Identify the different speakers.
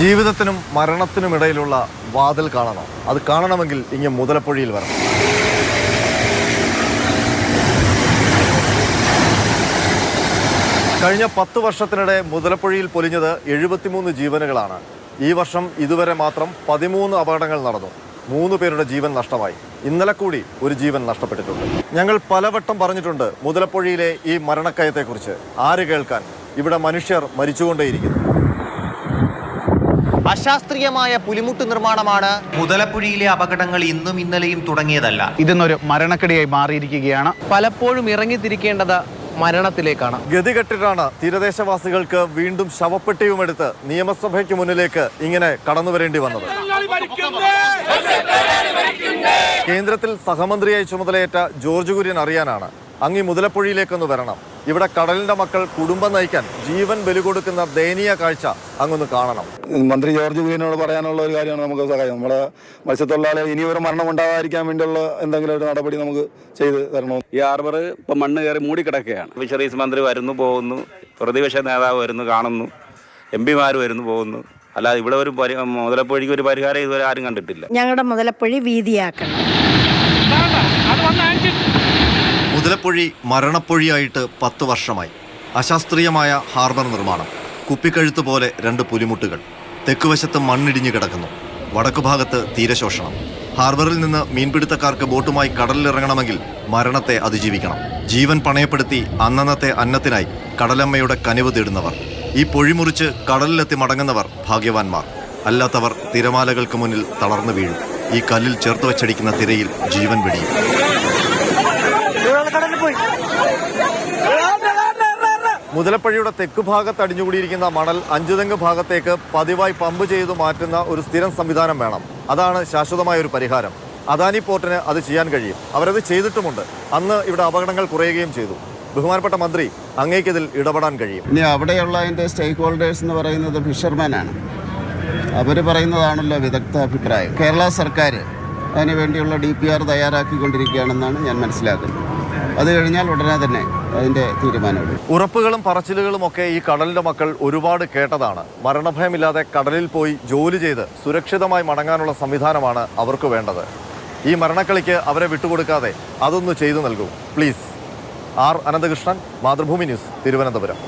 Speaker 1: ജീവിതത്തിനും മരണത്തിനും ഇടയിലുള്ള വാതിൽ കാണണം. അത് കാണണമെങ്കിൽ ഇങ്ങനെ മുതലപ്പുഴയിൽ വരണം. കഴിഞ്ഞ പത്ത് വർഷത്തിനിടെ മുതലപ്പുഴയിൽ പൊലിഞ്ഞത് എഴുപത്തിമൂന്ന് ജീവനുകളാണ്. ഈ വർഷം ഇതുവരെ മാത്രം പതിമൂന്ന് അപകടങ്ങൾ നടന്നു. മൂന്ന് പേരുടെ ജീവൻ നഷ്ടമായി. ഇന്നലെ കൂടി ഒരു ജീവൻ നഷ്ടപ്പെട്ടിട്ടുണ്ട്. ഞങ്ങൾ പലവട്ടം പറഞ്ഞിട്ടുണ്ട് മുതലപ്പുഴയിലെ ഈ മരണക്കയത്തെക്കുറിച്ച്. ആര് കേൾക്കാൻ? ഇവിടെ മനുഷ്യർ മരിച്ചുകൊണ്ടേയിരിക്കുന്നു.
Speaker 2: അശാസ്ത്രീയമായ പുലിമുട്ട് നിർമ്മാണമാണ് മുതലപ്പുഴയിലെ അപകടങ്ങൾ ഇന്നും ഇന്നലെയും തുടങ്ങിയതല്ല.
Speaker 3: ഇതെന്നൊരു മരണക്കടിയായി മാറിയിരിക്കുകയാണ്.
Speaker 4: പലപ്പോഴും ഇറങ്ങിത്തിരിക്കേണ്ടത് മരണത്തിലേക്കാണ്.
Speaker 1: ഗതികെട്ടിട്ടാണ് തീരദേശവാസികൾക്ക് വീണ്ടും ശവപ്പെട്ടിയുമെടുത്ത് നിയമസഭയ്ക്ക് മുന്നിലേക്ക് ഇങ്ങനെ കടന്നു വരേണ്ടി വന്നത്. കേന്ദ്രത്തിൽ സഹമന്ത്രിയായി ചുമതലയേറ്റ ജോർജ് കുര്യൻ അറിയാനാണ്. അങ്ങി മുതലപ്പുഴയിലേക്കൊന്ന് വരണം. ഇവിടെ കടലിന്റെ മക്കൾ കുടുംബം നയിക്കാൻ ജീവൻ ബലി കൊടുക്കുന്ന ദയനീയ കാഴ്ച അങ്ങൊന്ന് കാണണം.
Speaker 5: മന്ത്രി ജോർജ് കുര്യനോട് പറയാനുള്ള ഒരു കാര്യമാണ് നമുക്ക് സഹായം. നമ്മുടെ മത്സ്യത്തൊഴിലാളി ഇനി ഒരു മരണം ഉണ്ടാകാതിരിക്കാൻ വേണ്ടിയുള്ള എന്തെങ്കിലും ഒരു നടപടി നമുക്ക് ചെയ്ത് തരണം.
Speaker 6: ഈ ആർബർ ഇപ്പം മണ്ണ് കയറി മൂടിക്കിടക്കുകയാണ് ഫിഷറീസ് മന്ത്രി വരുന്നു പോകുന്നു. പ്രതിപക്ഷ നേതാവ് വരുന്നു കാണുന്നു. എം പിമാർ വരുന്നു പോകുന്നു. അല്ലാതെ ഇവിടെ ഒരു മുതലപ്പൊഴിക്ക് ഒരു പരിഹാരം ഇതുവരെ ആരും കണ്ടിട്ടില്ല.
Speaker 7: ഞങ്ങളുടെ മുതലപ്പൊഴി വീതിയാക്കണം.
Speaker 1: മുതലപ്പൊഴി മരണപ്പൊഴിയായിട്ട് പത്ത് വർഷമായി. അശാസ്ത്രീയമായ ഹാർബർ നിർമ്മാണം. കുപ്പിക്കഴുത്ത് പോലെ രണ്ട് പുലിമുട്ടുകൾ. തെക്കുവശത്ത് മണ്ണിടിഞ്ഞു കിടക്കുന്നു. വടക്കുഭാഗത്ത് തീരശോഷണം ഹാർബറിൽ നിന്ന് മീൻപിടുത്തക്കാർക്ക് ബോട്ടുമായി കടലിലിറങ്ങണമെങ്കിൽ മരണത്തെ അതിജീവിക്കണം. ജീവൻ പണയപ്പെടുത്തി അന്നന്നത്തെ അന്നത്തിനായി കടലമ്മയുടെ കനിവ് തേടുന്നവർ. ഈ പൊഴിമുറിച്ച് കടലിലെത്തി മടങ്ങുന്നവർ ഭാഗ്യവാന്മാർ. അല്ലാത്തവർ തിരമാലകൾക്ക് മുന്നിൽ തളർന്നു വീഴും. ഈ കല്ലിൽ ചേർത്ത് വച്ചടിക്കുന്ന തിരയിൽ ജീവൻ വെടിയും. മുതലപ്പഴിയുടെ തെക്ക് ഭാഗത്ത് അടിഞ്ഞുകൂടിയിരിക്കുന്ന മണൽ അഞ്ചുതെങ്ങ് ഭാഗത്തേക്ക് പതിവായി പമ്പ് ചെയ്തു മാറ്റുന്ന ഒരു സ്ഥിരം സംവിധാനം വേണം. അതാണ് ശാശ്വതമായ ഒരു പരിഹാരം. അദാനി പോർട്ടിന് അത് ചെയ്യാൻ കഴിയും. അവരത് ചെയ്തിട്ടുമുണ്ട്. അന്ന് ഇവിടെ അപകടങ്ങൾ കുറയുകയും ചെയ്തു. ബഹുമാനപ്പെട്ട മന്ത്രി അങ്ങേക്കിതിൽ ഇടപെടാൻ കഴിയും.
Speaker 8: ഇനി അവിടെയുള്ള അതിന്റെ സ്റ്റേക്ക് ഹോൾഡേഴ്സ് എന്ന് പറയുന്നത് ഫിഷർമാനാണ് അവർ പറയുന്നതാണല്ലോ വിദഗ്ധ അഭിപ്രായം. കേരള സർക്കാർ അതിന് വേണ്ടിയുള്ള ഡി പി ആർ തയ്യാറാക്കിക്കൊണ്ടിരിക്കുകയാണെന്നാണ് ഞാൻ മനസ്സിലാക്കുന്നത്. അത് കഴിഞ്ഞാൽ ഉടനെ തന്നെ അതിന്റെ തീരുമാനമെടുക്കും.
Speaker 1: ഉറപ്പുകളും പറച്ചിലുകളും ഒക്കെ ഈ കടലിന്റെ മക്കൾ ഒരുപാട് കേട്ടതാണ്. മരണഭയമില്ലാതെ കടലിൽ പോയി ജോലി ചെയ്ത് സുരക്ഷിതമായി മടങ്ങാനുള്ള സംവിധാനമാണ് അവർക്ക് വേണ്ടത്. ഈ മരണക്കളിക്ക് അവരെ വിട്ടുകൊടുക്കാതെ അതൊന്ന് ചെയ്തു നൽകൂ. Please. R Ananthakrishnan Mathrubhumi news Thiruvananthapuram.